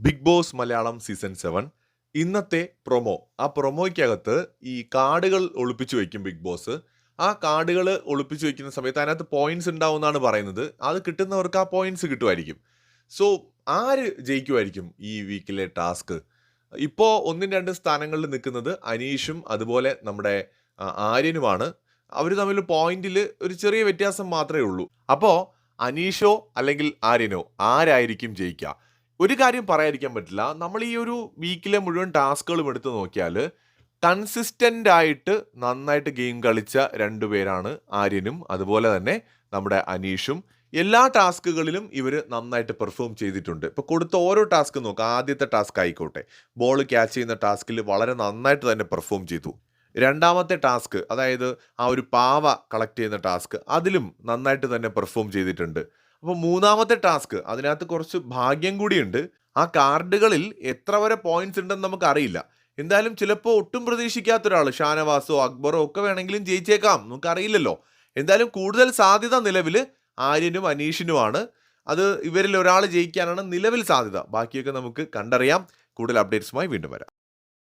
Big Boss Malayalam season seven ഇന്നത്തെ promo ആ പ്രൊമോയ്ക്കകത്ത് ഈ കാർഡുകൾ ഒളിപ്പിച്ചു വയ്ക്കും ബിഗ് ബോസ് ആ കാർഡുകൾ ഒളിപ്പിച്ചു വയ്ക്കുന്ന സമയത്ത് അതിനകത്ത് പോയിന്റ്സ് ഉണ്ടാവും എന്നാണ് പറയുന്നത്. അത് കിട്ടുന്നവർക്ക് ആ പോയിന്റ്സ് കിട്ടുമായിരിക്കും. സോ ആര് ജയിക്കുമായിരിക്കും ഈ വീക്കിലെ ടാസ്ക് ഇപ്പോൾ ഒന്നും രണ്ട് സ്ഥാനങ്ങളിൽ നിൽക്കുന്നത് അനീഷും അതുപോലെ നമ്മുടെ ആര്യനുമാണ്. അവർ തമ്മിൽ പോയിന്റിൽ ഒരു ചെറിയ വ്യത്യാസം മാത്രമേ ഉള്ളൂ. അപ്പോൾ അനീഷോ അല്ലെങ്കിൽ ആര്യനോ ആരായിരിക്കും ജയിക്കുക ഒരു കാര്യം പറയാതിരിക്കാൻ പറ്റില്ല. നമ്മൾ ഈ ഒരു വീക്കിലെ മുഴുവൻ ടാസ്കുകളും എടുത്ത് നോക്കിയാൽ കൺസിസ്റ്റന്റ് ആയിട്ട് നന്നായിട്ട് ഗെയിം കളിച്ച രണ്ടുപേരാണ് ആര്യനും അതുപോലെ തന്നെ നമ്മുടെ അനീഷും. എല്ലാ ടാസ്കുകളിലും ഇവർ നന്നായിട്ട് പെർഫോം ചെയ്തിട്ടുണ്ട്. ഇപ്പോൾ കൊടുത്ത ഓരോ ടാസ്ക് നോക്കുക ആദ്യത്തെ ടാസ്ക് ആയിക്കോട്ടെ. ബോൾ ക്യാച്ച് ചെയ്യുന്ന ടാസ്കിൽ വളരെ നന്നായിട്ട് തന്നെ പെർഫോം ചെയ്തു. രണ്ടാമത്തെ ടാസ്ക് അതായത് ആ ഒരു പാവ കളക്ട് ചെയ്യുന്ന ടാസ്ക് അതിലും നന്നായിട്ട് തന്നെ പെർഫോം ചെയ്തിട്ടുണ്ട്. അപ്പോൾ മൂന്നാമത്തെ ടാസ്ക്. അതിനകത്ത് കുറച്ച് ഭാഗ്യം കൂടിയുണ്ട്. ആ കാർഡുകളിൽ എത്ര വരെ പോയിന്റ്സ് ഉണ്ടെന്ന് നമുക്കറിയില്ല. എന്തായാലും ചിലപ്പോൾ ഒട്ടും പ്രതീക്ഷിക്കാത്ത ഒരാൾ ഷാനവാസോ അക്ബറോ ഒക്കെ വേണമെങ്കിലും ജയിച്ചേക്കാം. നമുക്കറിയില്ലല്ലോ. എന്തായാലും കൂടുതൽ സാധ്യത നിലവിൽ ആര്യനും അനീഷിനുമാണ്. അത് ഇവരിൽ ഒരാൾ ജയിക്കാനാണ് നിലവിൽ സാധ്യത. ബാക്കിയൊക്കെ നമുക്ക് കണ്ടറിയാം. കൂടുതൽ അപ്ഡേറ്റ്സുമായി വീണ്ടും വരാം.